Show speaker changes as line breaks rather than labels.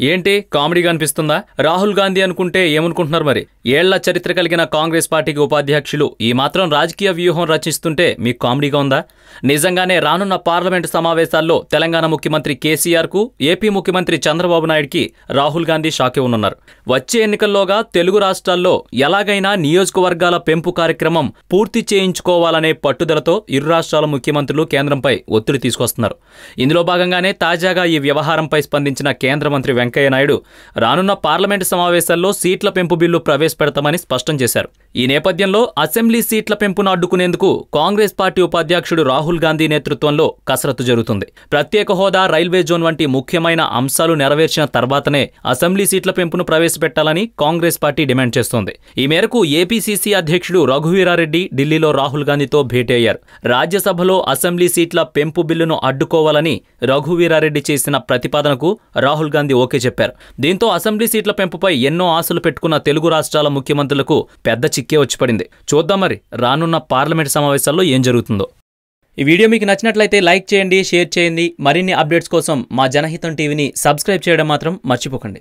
ఏంటి కామెడీగా అనిపిస్తుందా? రాహుల్ గాంధీ అనుకుంటే ఏమనుకుంటున్నారు మరి? ఏళ్ళ చరిత్ర కలిగిన కాంగ్రెస్ పార్టీకి ఉపాధ్యక్షులు ఈ మాత్రం రాజకీయ వ్యూహం రచిస్తుంటే మీకు కామెడీగా ఉందా? నిజంగానే రానున్న పార్లమెంటు సమావేశాల్లో తెలంగాణ ముఖ్యమంత్రి కేసీఆర్కు ఏపీ ముఖ్యమంత్రి చంద్రబాబు నాయుడికి రాహుల్ గాంధీ షాక్ ఇవ్వనున్నారు వచ్చే ఎన్నికల్లోగా తెలుగు రాష్ట్రాల్లో ఎలాగైనా నియోజకవర్గాల పెంపు కార్యక్రమం పూర్తి చేయించుకోవాలనే పట్టుదలతో ఇరు రాష్ట్రాల ముఖ్యమంత్రులు కేంద్రంపై ఒత్తిడి తీసుకొస్తున్నారు. ఇందులో భాగంగానే తాజాగా ఈ వ్యవహారంపై స్పందించిన కేంద్ర మంత్రి వెంకయ్య నాయుడు రానున్న పార్లమెంటు సమావేశాల్లో సీట్ల పెంపు బిల్లు ప్రవేశపెడతామని స్పష్టం చేశారు. ఈ నేపథ్యంలో అసెంబ్లీ సీట్ల పెంపును అడ్డుకునేందుకు కాంగ్రెస్ పార్టీ ఉపాధ్యక్షుడు రాహుల్ గాంధీ నేతృత్వంలో కసరత్తు జరుగుతుంది. ప్రత్యేక హోదా రైల్వే జోన్ వంటి ముఖ్యమైన అంశాలు నెరవేర్చిన తర్వాతనే అసెంబ్లీ సీట్ల పెంపును ప్రవేశపెట్టాలని కాంగ్రెస్ పార్టీ డిమాండ్ చేస్తోంది. ఈ మేరకు ఏపీసీసీ అధ్యక్షుడు రఘువీరారెడ్డి ఢిల్లీలో రాహుల్ గాంధీతో భేటీ అయ్యారు. రాజ్యసభలో అసెంబ్లీ సీట్ల పెంపు బిల్లును అడ్డుకోవాలని రఘువీరారెడ్డి చేసిన ప్రతిపాదనకు రాహుల్ గాంధీ ఓకే చెప్పారు. దీంతో అసెంబ్లీ సీట్ల పెంపుపై ఎన్నో ఆశలు పెట్టుకున్న తెలుగు రాష్ట్రాల ముఖ్యమంత్రులకు పెద్ద చిక్కే వచ్చి పడింది చూద్దాం మరి రానున్న పార్లమెంట్ సమావేశాల్లో ఏం జరుగుతుందో. ఈ వీడియో మీకు నచ్చినట్లయితే లైక్ చేయండి షేర్ చేయండి. మరిన్ని అప్డేట్స్ కోసం మా జనహితం టీవీని సబ్స్క్రైబ్ చేయడం మాత్రం మర్చిపోకండి.